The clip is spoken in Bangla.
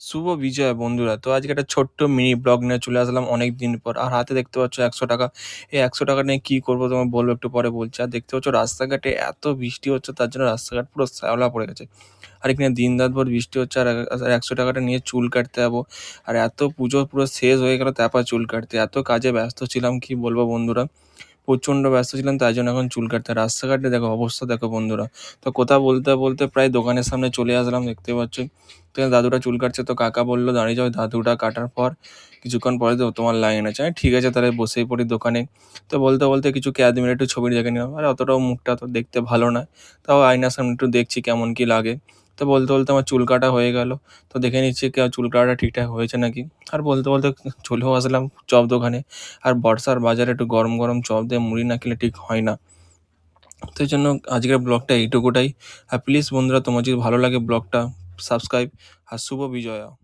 শুভ বিজয় বন্ধুরা। তো আজকে একটা ছোট্ট মিনি ব্লগ নিয়ে চলে আসলাম অনেক দিন পর। আর হাতে দেখতে পাচ্ছ একশো টাকা। এই একশো টাকা নিয়ে কী করব তোমার বলব একটু পরে বলছি। আর দেখতে পাচ্ছ রাস্তাঘাটে এত বৃষ্টি হচ্ছে, তার জন্য রাস্তাঘাট পুরো শ্যাওলা পড়ে গেছে। আর এখানে দিন রাত ভর বৃষ্টি হচ্ছে, আর আর একশো টাকাটা নিয়ে চুল কাটতে যাব। আর এত পুজো পুরো শেষ হয়ে গেল, তারপর চুল কাটতে। এত কাজে ব্যস্ত ছিলাম, কি বলব বন্ধুরা? প্রচণ্ড ব্যস্ত ছিলাম, তাই জন্য এখন চুল কাটতে, রাস্তাঘাটে দেখো অবস্থা দেখো বন্ধুরা। তো কথা বলতে বলতে প্রায় দোকানের সামনে চলে আসলাম, দেখতে পাচ্ছ। তো দাদুটা চুল কাটছে, তো কাকা বলল, দাঁড়িয়ে যাও, দাদুটা কাটার পর কিছুক্ষণ পরে তো তোমার লাইন আছে ঠিক আছে, তাহলে বসেই পড়ি দোকানে। তো বলতে বলতে কিছু ক্যাদ মিনিট একটু ছবি দেখে নিলাম। আর, অতটাও মুখটা তো দেখতে ভালো না। তাও আয়নার সামনে একটু দেখছি কেমন কি লাগে। তো বলতে বলতে আমার চুল কাটা হয়ে গেল। তো দেখে নিচ্ছি কেউ চুল কাটাটা ঠিকঠাক হয়েছে নাকি। আর বলতে বলতে চলেও আসলাম চপ দোকানে। আর বর্ষার বাজারে একটু গরম গরম চপ দিয়ে মুড়ি না খেলে ঠিক হয় না। তো এই জন্য আজকের ব্লগটা এইটুকুটাই। আর প্লিজ বন্ধুরা, তোমার যদি ভালো লাগে ব্লগটা সাবস্ক্রাইব আর শুভ বিজয়া।